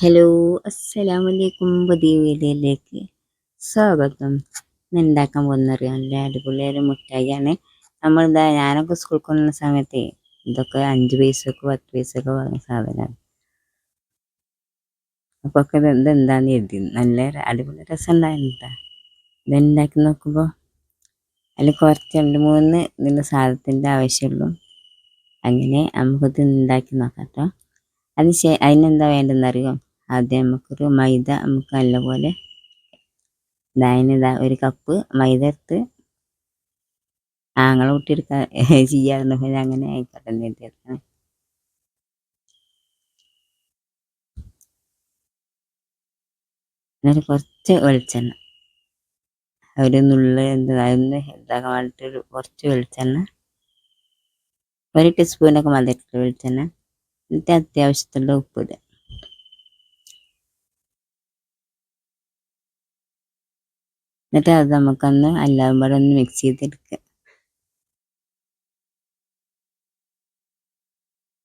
Hello അസ്സലാമലൈക്കും പുതിയ വീഡിയോയിലേക്ക് സ്വാഗതം. ഇന്ന് ഉണ്ടാക്കാൻ പോകുന്നറിയാം? നല്ല അടിപൊളിയൊരു മുട്ടായിയാണ്. നമ്മളിതാ ഞാനൊക്കെ സ്കൂളിൽ കൊണ്ടുവന്ന സമയത്ത് ഇതൊക്കെ അഞ്ച് പൈസക്ക് പത്ത് പൈസക്ക് വാങ്ങിയ സാധനമാണ്. അപ്പോൾ ഒക്കെ ഇത് ഇതെന്താന്ന് എഴുതി നല്ല അടിപൊളി രസം ഇത് ഇതുണ്ടാക്കി നോക്കുമ്പോൾ അതിൽ കുറച്ച് രണ്ട് മൂന്ന് ഇതിന്റെ സാധനത്തിന്റെ ആവശ്യമുള്ളൂ. അങ്ങനെ നമുക്കിത് ഉണ്ടാക്കി നോക്കാം കേട്ടോ അതിന് അതിനെന്താ വേണ്ടതെന്നറിയോ? ആദ്യം നമുക്കൊരു മൈദ നമുക്ക് നല്ലപോലെ അതിനിതാ ഒരു കപ്പ് മൈദ എടുത്ത് ആങ്ങളെ കുട്ടിയെടുക്കാൻ ചെയ്യാറുണ്ട്. അങ്ങനെ ആയിക്കോട്ടെ എടുക്കണം എന്നിട്ട് കുറച്ച് വെളിച്ചെണ്ണ. ഒരു നുള്ള് എന്താ ഒന്ന് ഇതാക്കാൻ വേണ്ടിയിട്ട് കുറച്ച് വെളിച്ചെണ്ണ. ഒരു ടീസ്പൂണൊക്കെ മതി വെളിച്ചെണ്ണ. എന്നിട്ട് അത്യാവശ്യത്തിലുള്ള ഉപ്പ് ഇടുക. എന്നിട്ട് അത് നമുക്കൊന്ന് എല്ലാം കൂടെ ഒന്ന് മിക്സ് ചെയ്തെടുക്കുക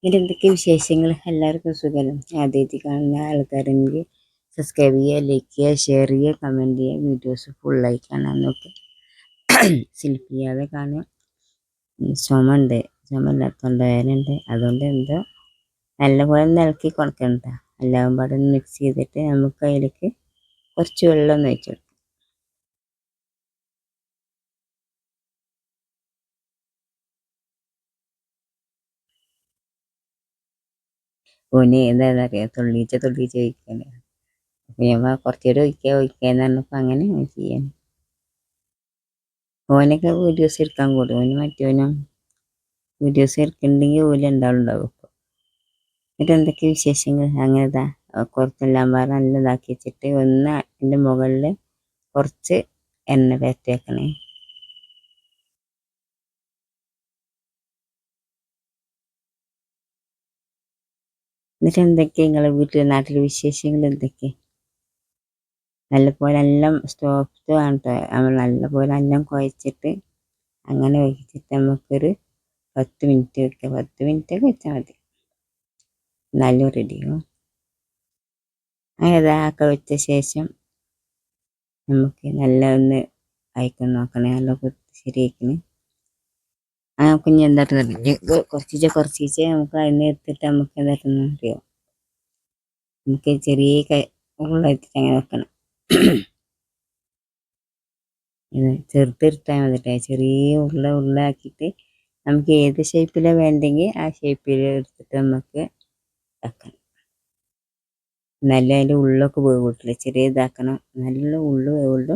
ഇതിൽ എന്തൊക്കെ വിശേഷങ്ങൾ എല്ലാവർക്കും സുഖം ആദ്യമായിട്ട് കാണുന്ന ആൾക്കാരെങ്കിൽ സബ്സ്ക്രൈബ് ചെയ്യുക ലൈക്ക് ചെയ്യുക ഷെയർ ചെയ്യുക കമന്റ് ചെയ്യുക. വീഡിയോസ് ഫുള്ളായി കാണാൻ നോക്കുക സ്ലിപ്പ് ചെയ്യാതെ കാണുക. ചുമ ഉണ്ട് ചുമ ഇല്ലാത്തതുകൊണ്ട് വേദനയുണ്ട് അതുകൊണ്ട് എന്തോ നല്ലപോലെ നിലക്കി കൊടുക്കണ്ട. എല്ലാം പാടെ മിക്സ് ചെയ്തിട്ട് നമുക്ക് അതിലേക്ക് കുറച്ച് വെള്ളം ഒന്ന് ഒഴിച്ചു കൊടുക്കാം. ഓന് എന്താ പറയുക തുള്ളിച്ച തുള്ളിച്ച ഒഴിക്കണേ അപ്പം ഞാൻ കുറച്ചുകൂടെ ഒഴിക്കുക ഒഴിക്കാന്ന് പറഞ്ഞപ്പോൾ അങ്ങനെ ചെയ്യാൻ. ഓനൊക്കെ വീഡിയോസ് എടുക്കാൻ കൂടും. ഓന് മറ്റോനും വീഡിയോസ് എടുക്കണ്ടെങ്കിൽ ഓൽ ഉണ്ടാവുണ്ടാവും ഇപ്പോൾ എന്നിട്ട് എന്തൊക്കെ വിശേഷങ്ങൾ? അങ്ങനെ ഇതാ. കുറച്ചെല്ലാം പാറ നല്ല ഇതാക്കി വെച്ചിട്ട് ഒന്ന് അതിന്റെ മുകളിൽ കുറച്ച് എണ്ണ പരത്തി വെക്കണേ. എന്നിട്ട് എന്തൊക്കെ നിങ്ങളെ വീട്ടിൽ നാട്ടിലെ വിശേഷങ്ങൾ എന്തൊക്കെ? നല്ലപോലെ എല്ലാം സ്റ്റോപ്പ് ആണ് നമ്മൾ നല്ലപോലെ എല്ലാം കുഴച്ചിട്ട് അങ്ങനെ വെച്ചിട്ട് നമുക്കൊരു പത്ത് മിനിറ്റ് വെക്കുക പത്ത് മിനിറ്റ് ഒക്കെ വെച്ചാൽ മതി. എന്നാലും റെഡിയാവും അങ്ങനെ ഒക്കെ വെച്ച ശേഷം നമുക്ക് നല്ല ഒന്ന് അയക്കാൻ നോക്കണേ. നല്ല ശരിയാക്കണേ ആ കുഞ്ഞ് എന്താട്ടുന്നത് കുറച്ചിച്ച കുറച്ചിച്ച നമുക്ക് അതിനെ എടുത്തിട്ട് നമുക്ക് എന്താട്ടുന്ന അറിയോ നമുക്ക് ചെറിയ കൈ ഉള്ളെടുത്തിട്ട് അങ്ങനെ വെക്കണം. ഇത് ചെറുതെടുത്താൽ ചെറിയ ഉള്ള ഉള്ളാക്കിട്ട് നമുക്ക് ഏത് ഷേപ്പിലാണ് വേണ്ടെങ്കിൽ ആ ഷേപ്പിൽ എടുത്തിട്ട് നമുക്ക് വെക്കണം. നല്ല അതിന്റെ ഉള്ളൊക്കെ വേവിട്ടില്ല ചെറിയ ഇതാക്കണം നല്ല ഉള്ളു വേവുള്ളൂ.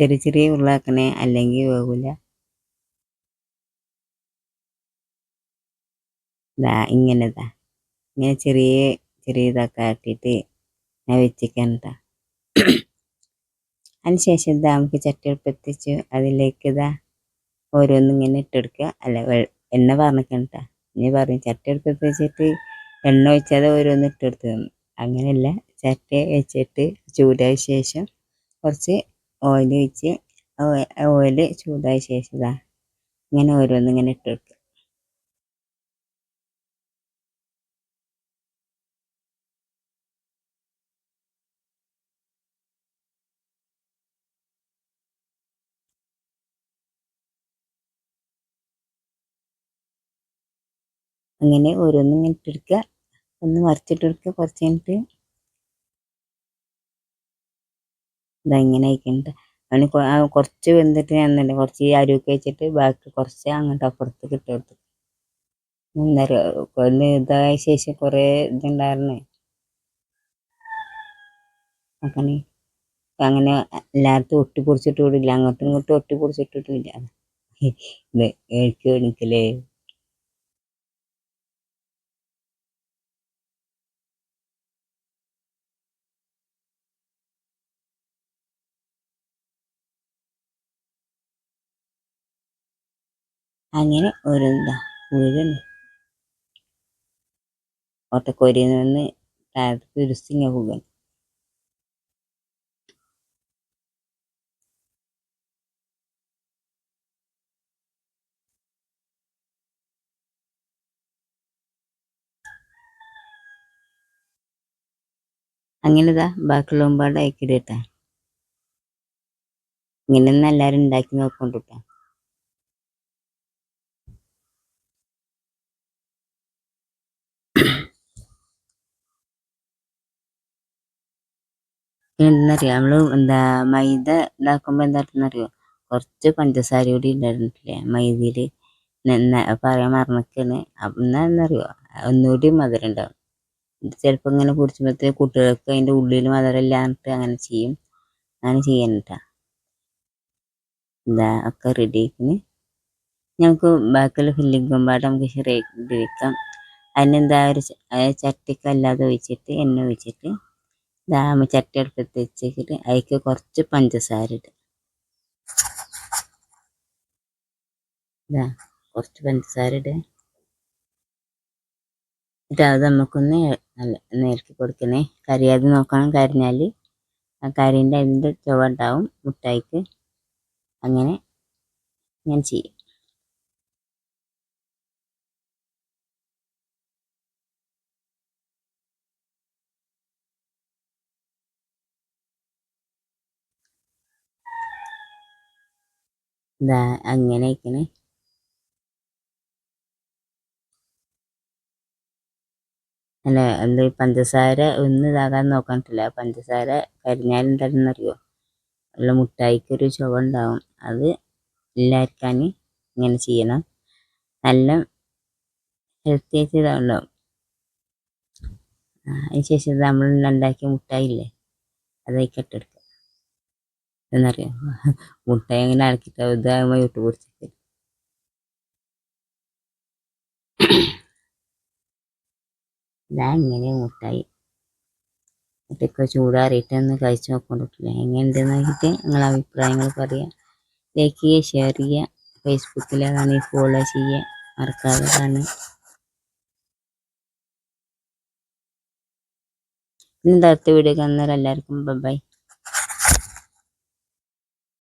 ചെറിയ ചെറിയ ഉരുളാക്കണേ അല്ലെങ്കിൽ വേവില്ല ഇതാ ഇങ്ങനെ ഇതാ ഇങ്ങനെ ചെറിയ ചെറിയ ഇതൊക്കെ ആക്കിയിട്ട് ഞാൻ വെച്ചിരിക്കാൻ കേട്ടോ അതിനുശേഷം ഇതാ നമുക്ക് ചട്ടിയെടുപ്പെത്തിച്ച് അതിലേക്ക് ഇതാ ഓരോന്നും ഇങ്ങനെ ഇട്ടെടുക്കുക. അല്ല എണ്ണ പറഞ്ഞിട്ടാ ഇനി പറഞ്ഞു ചട്ടിയെടുപ്പത്ത് വെച്ചിട്ട് എണ്ണ ഒഴിച്ചാതെ ഓരോന്ന് ഇട്ടെടുത്ത്. അങ്ങനെയല്ല. ചട്ടി വെച്ചിട്ട് ചൂടായ ശേഷം കുറച്ച് ഓയിൽ ഒഴിച്ച് ഓയിൽ ചൂടായ ശേഷം ഇതാ ഇങ്ങനെ ഓരോന്ന് ഇങ്ങനെ ഇട്ട് കൊടുക്കുക അങ്ങനെ ഓരോന്നും ഇങ്ങനെ ഇട്ടെടുക്കുക ഒന്ന് മറിച്ചിട്ടെടുക്കുക കുറച്ച് കഴിഞ്ഞിട്ട് ഇതാ ഇങ്ങനെ ആയിക്കണ്ട അവന് കുറച്ച് വെന്തിട്ട് ഞാൻ കുറച്ച് ഈ അരിയൊക്കെ വെച്ചിട്ട് ബാക്കി കുറച്ച് അങ്ങോട്ട് അപ്പുറത്തേക്ക് ഇട്ട് കൊടുത്തു. ഇതായ ശേഷം കുറേ ഇതുണ്ടായിരുന്നേ. അങ്ങനെ അങ്ങനെ എല്ലായിടത്തും ഒട്ടി വിടില്ല. അങ്ങോട്ടും ഇങ്ങോട്ടും ഒട്ടി ഇത് എനിക്ക് എനിക്കല്ലേ അങ്ങനെ ഒരു എന്താ വീഴുന്നു ഓട്ടക്കോരിയിൽ നിന്ന് താഴത്ത് ഉരുസിങ്ങ പോകും അങ്ങനെതാ ബാക്കിയുള്ള മുമ്പാട് അയക്കിടട്ടാ ഇങ്ങനെ എല്ലാവരും ഉണ്ടാക്കി നോക്കൊണ്ടിട്ടാ. എന്നറിയാം നമ്മൾ എന്താ മൈദ ഇതാക്കുമ്പോ എന്താണെന്നറിയോ കുറച്ച് പഞ്ചസാര കൂടി ഇട്ടിട്ടില്ലേ മൈദയിൽ. നന്ന പറയാൻ മറന്നൊക്കെയാണ് എന്നാന്നറിയോ? ഒന്നുകൂടി മധുരം ഉണ്ടാവും. ഇത് ചിലപ്പോൾ ഇങ്ങനെ കുടിച്ചുമ്പോഴത്തേ കുട്ടികൾക്ക് അതിന്റെ ഉള്ളിൽ മധുരം ഇല്ലാന്നിട്ട് അങ്ങനെ ചെയ്യും. അങ്ങനെ ചെയ്യാനിട്ടാ. എന്താ ഒക്കെ റെഡി ആക്കിന് ഞങ്ങൾക്ക് ബാക്കിയുള്ള ഫില്ലിങ്ങും പാടെ നമുക്ക് ശരിയാക്കി വെക്കാം അതിനെന്താ ഒരു ചട്ടിക്കല്ലാതെ ഒഴിച്ചിട്ട് എണ്ണ ഒഴിച്ചിട്ട്. ഇതാകുമ്പോൾ ചട്ടി അടുപ്പത്ത് വെച്ചിട്ട് അതിക്ക് കുറച്ച് പഞ്ചസാര ഇതാ കുറച്ച് പഞ്ചസാര ഇടുക. എന്നിട്ട് അത് നമുക്കൊന്ന് നല്ല നേരക്കി കൊടുക്കണേ. കരിയാതെ നോക്കണം കരിഞ്ഞാൽ ആ കരിന്റെ അതിന്റെ ചുവ ഉണ്ടാവും മുട്ടായിക്ക്. അങ്ങനെ ഞാൻ ചെയ്യും. ഇതാ അങ്ങനെ ഇരിക്കണേ. അല്ല എന്ത് പഞ്ചസാര ഒന്ന് ഇതാകാൻ നോക്കാനിട്ടില്ല. പഞ്ചസാര കരിഞ്ഞാൽ എന്താണെന്നറിയോ ഉള്ള മുട്ടായിക്കൊരു ചുവ ഉണ്ടാവും അത് ഇല്ലായിരിക്കാൻ ഇങ്ങനെ ചെയ്യണം. നല്ല ഹെൽത്തി ആയിട്ട് ഇതാവുണ്ടാവും അതിന് ശേഷം നമ്മൾ ഉണ്ടാക്കിയ മുട്ടായില്ലേ? അതായി ഇട്ടെടുക്കുക എന്നറിയാം. മുട്ട എങ്ങനെ ഇറക്കിയിട്ട് ഇതാകുമ്പോൾ ഇട്ട് പൊടിച്ചിട്ട്. ഇതാ ഇങ്ങനെ മുട്ടായി. എന്നിട്ടൊക്കെ ചൂടാറിയിട്ട് ഒന്ന് കഴിച്ച് നോക്കൊണ്ടിട്ടില്ല എങ്ങനെയുണ്ടെന്ന് നോക്കിയിട്ട് നിങ്ങളെ അഭിപ്രായങ്ങൾ പറയുക ലൈക്ക് ചെയ്യുക ഷെയർ ചെയ്യുക. ഫേസ്ബുക്കിലാണെങ്കിൽ ഫോളോ ചെയ്യുക. മറക്കാതെ കാണുക. ഇന്നത്തെ അടുത്ത വീഡിയോ കാണുന്നവരെല്ലാവർക്കും ബൈ